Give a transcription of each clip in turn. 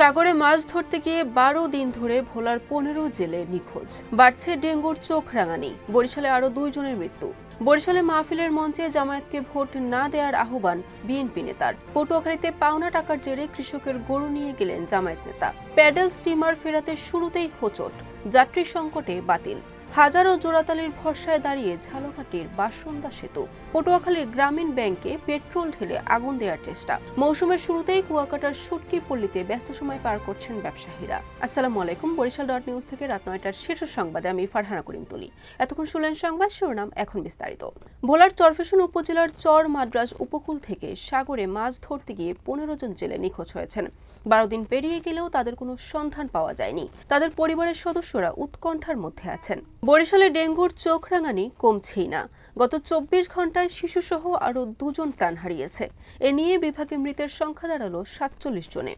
সাগরে মাছ ধরতে গিয়ে বারো দিন ধরে ভোলার পনেরো জেলে নিখোঁজ। বাড়ছে ডেঙ্গুর চোখ রাঙানি। বরিশালে আরও দুইজনের মৃত্যু। বরিশালে মাহফিলের মঞ্চে জামায়াতকে ভোট না দেওয়ার আহ্বান বিএনপি নেতার। পটুয়াখালীতে পাওনা টাকার জেরে কৃষকের গরু নিয়ে গেলেন জামায়াত নেতা। প্যাডেল স্টিমার ফেরাতে শুরুতেই হোচট। যাত্রী সংকটে বাতিল। হাজারো জোড়াতালির ভরসায় দাঁড়িয়ে ঝালকাটির বাসন্দা সেতু, পটুয়াখালীর গ্রামীণ ব্যাংকে পেট্রোল ঢেলে আগুন দেওয়ার চেষ্টা। মৌসুমের শুরুতেই কুয়াকাটার সুটকি পল্লীতে ব্যস্ত সময় পার করছেন ব্যবসায়ীরা। আসসালামু আলাইকুম, বরিশাল ডট নিউজ থেকে রাত নয়টার শীর্ষ সংবাদে আমি ফারহানা করিম তুলি। এতক্ষণ শুনলেন সংবাদ, শিরোনাম এখন বিস্তারিত। ভোলার চরফেশন উপজেলার চর মাদ্রাজ উপকূল থেকে সাগরে মাছ ধরতে গিয়ে পনেরো জন জেলে নিখোঁজ হয়েছেন। বারো দিন পেরিয়ে গেলেও তাদের কোনো সন্ধান পাওয়া যায়নি। তাদের পরিবারের সদস্যরা উৎকণ্ঠার মধ্যে আছেন। বরিশালে ডেঙ্গুর চোখ রাঙানি কমছেই না। গত চব্বিশ ঘন্টায় শিশুসহ আরও দুজন প্রাণ হারিয়েছে। এ নিয়ে বিভাগে মৃতের সংখ্যা দাঁড়াল সাতচল্লিশ জনে।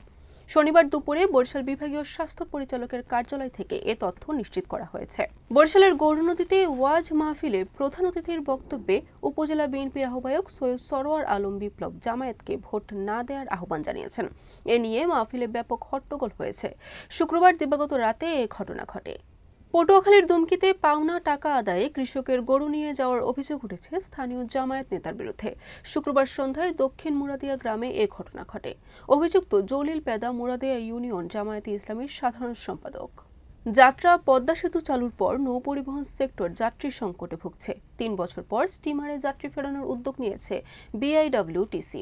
শনিবার দুপুরে বরিশাল বিভাগীয় স্বাস্থ্য পরিচালকের কার্যালয় থেকে এ তথ্য নিশ্চিত করা হয়েছে। বরিশালের গৌরনদীতে ওয়াজ মাহফিলে প্রধান অতিথির বক্তব্যে উপজেলা বিএনপির আহ্বায়ক সৈয়দ সরোয়ার আলম বিপ্লব জামায়াতকে ভোট না দেওয়ার আহ্বান জানিয়েছেন। এ নিয়ে মাহফিলে ব্যাপক হট্টগোল হয়েছে। শুক্রবার দিবাগত রাতে এ ঘটনা ঘটে। পটুয়াখালীর দুমকিতে পাওনা টাকা আদায়ে কৃষকের গরু নিয়ে যাওয়ার অভিযোগ উঠেছে স্থানীয় জামায়াত নেতার বিরুদ্ধে। শুক্রবার সন্ধ্যায় দক্ষিণ মুরাদিয়া গ্রামে এ ঘটনা ঘটে। অভিযুক্ত জলিল পেদা মুরাদিয়া ইউনিয়ন জামায়াতে ইসলামীর সাধারণ সম্পাদক। যাত্রা পদ্মা সেতু চালুর পর নৌ পরিবহন সেক্টর যাত্রী সংকটে ভুগছে। তিন বছর পর স্টিমারে যাত্রী ফেরানোর উদ্যোগ নিয়েছে বিআইডব্লিউটিসি।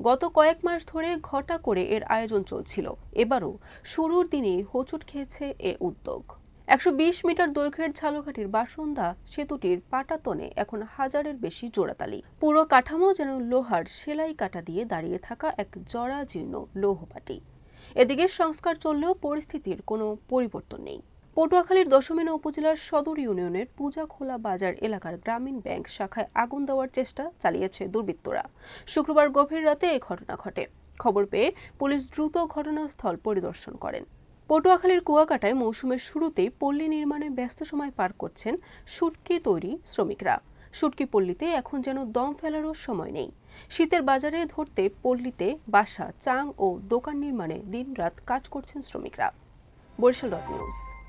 গত কয়েক মাস ধরে ঘটা করে এর আয়োজন চলছিল। এবারও শুরুর দিনেই হোঁচট খেয়েছে এ উদ্যোগ। একশো বিশ মিটার দৈর্ঘ্যের ঝালকাঠির বাসন্দা সেতুটির পাটাতনে এখন হাজারের বেশি জোড়াতালি। পুরো কাঠামো যেন লোহার সেলাই কাটা দিয়ে দাঁড়িয়ে থাকা এক জরাজীর্ণ লৌহপাটি এদিকে সংস্কার চললেও পরিস্থিতির কোনো পরিবর্তন নেই। পটুয়াখালীর দশমিনা উপজেলার সদর ইউনিয়নের পূজাখোলা বাজার এলাকার গ্রামীণ ব্যাংক শাখায় আগুন দেওয়ার চেষ্টা চালিয়েছে দুর্বৃত্তরা। শুক্রবার গভীর রাতে এই ঘটনা ঘটে। খবর পেয়ে পুলিশ দ্রুত ঘটনাস্থল পরিদর্শন করেন। পটুয়াখালীর কুয়াকাটায় মৌসুমের শুরুতেই পল্লী নির্মাণে ব্যস্ত সময় পার করছেন সুটকি তৈরি শ্রমিকরা। সুটকি পল্লীতে এখন যেন দম ফেলারও সময় নেই। শীতের বাজারে ধরতে পল্লীতে বাসা, চাং ও দোকান নির্মাণে দিনরাত কাজ করছেন শ্রমিকরা। Barishal dot news.